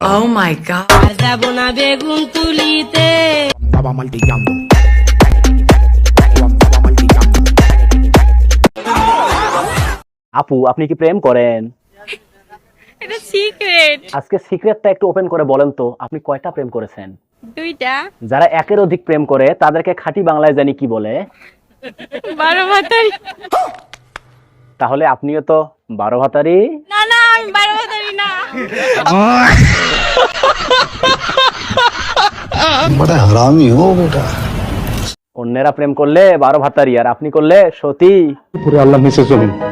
Oh my god. যাব না বেগুন তুলিতে। আপু আপনি কি প্রেম করেন? এটা সিক্রেট আজকে সিক্রেটটা একটু ওপেন করে বলেন তো আপনি কয়টা প্রেম করেছেন? দুইটা। যারা একের অধিক প্রেম করে তাদেরকে খাঁটি বাংলায় জানি কি বলে? বারো ভাতারি। তাহলে আপনিও তো বারো ভাতারি। না না আমি বারো ভাতারি না। বড় হারামি হো বেটা অন্যেরা প্রেম করলে বারো ভাতারি আর আপনি করলে সতী। পুরো আল্লাহ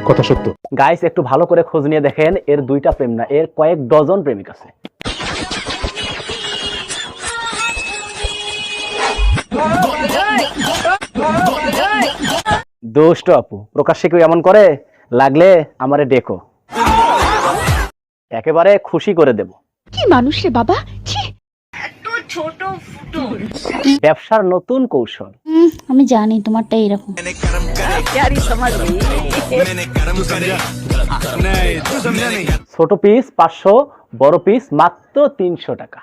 কথা সত্য। গাইস একটু ভালো করে খোঁজ নিয়ে দেখেন এর দুইটা প্রেম না এর কয়েক ডজন প্রেমিক আছে। দুষ্ট আপু প্রকাশ্যে কেউ এমন করে? লাগলে আমারে ডেকো। একেবারে খুশি করে দেব। কি মানুষ রে বাবা ছি ব্যবসার নতুন কৌশল। আমি জানি তোমারটা এরকম। ছোট পিস পাঁচশো বড় পিস মাত্র তিনশো টাকা।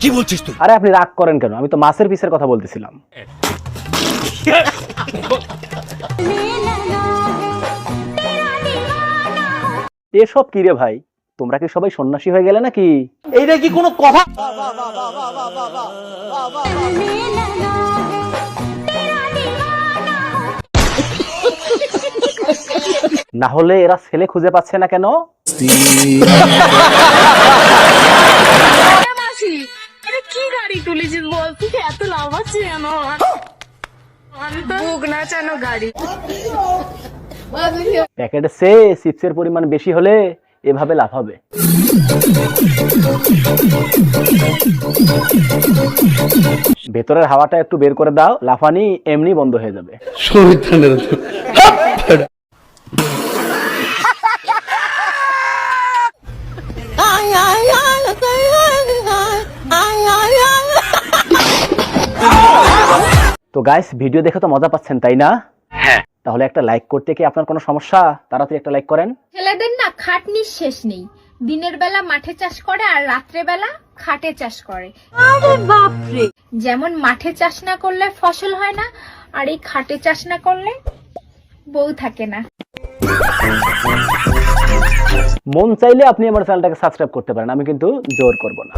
কি বলছিস তুই? আরে আপনি রাগ করেন কেন? আমি তো মাছের পিসের কথা বলতেছিলাম। এসব কি রে ভাই? তোমরা কি সবাই সন্ন্যাসী হয়ে গেলে নাকি? এইটা কি কোনো কথা? না হলে এরা ছেলে খুঁজে পাচ্ছে না কেন? কি গাড়ি তুলেছিস বল তুই এত লাভ আছে কেন আমি তো বুক গাড়ি। প্যাকেটে সে চিপসের পরিমাণ বেশি হলে এভাবে লাভ হবে। ভেতরের হাওয়াটা একটু বের করে দাও, লাফানি এমনি বন্ধ হয়ে যাবে। তো গাইস ভিডিও দেখে তো মজা পাচ্ছেন, তাই না? তাহলে একটা লাইক করতে কি আপনার কোনো সমস্যা? তাড়াতাড়ি একটা লাইক করেন। ছেলেদের না খাটনির শেষ নেই। দিনের বেলা মাঠে চাষ করে আর রাত্রে বেলা খাটে চাষ করে। যেমন মাঠে চাষ না করলে ফসল হয় না আর এই খাটে চাষ না করলে বউ থাকে না। মন চাইলে আপনি আমার চ্যানেলটাকে সাবস্ক্রাইব করতে পারেন আমি কিন্তু জোর করব না।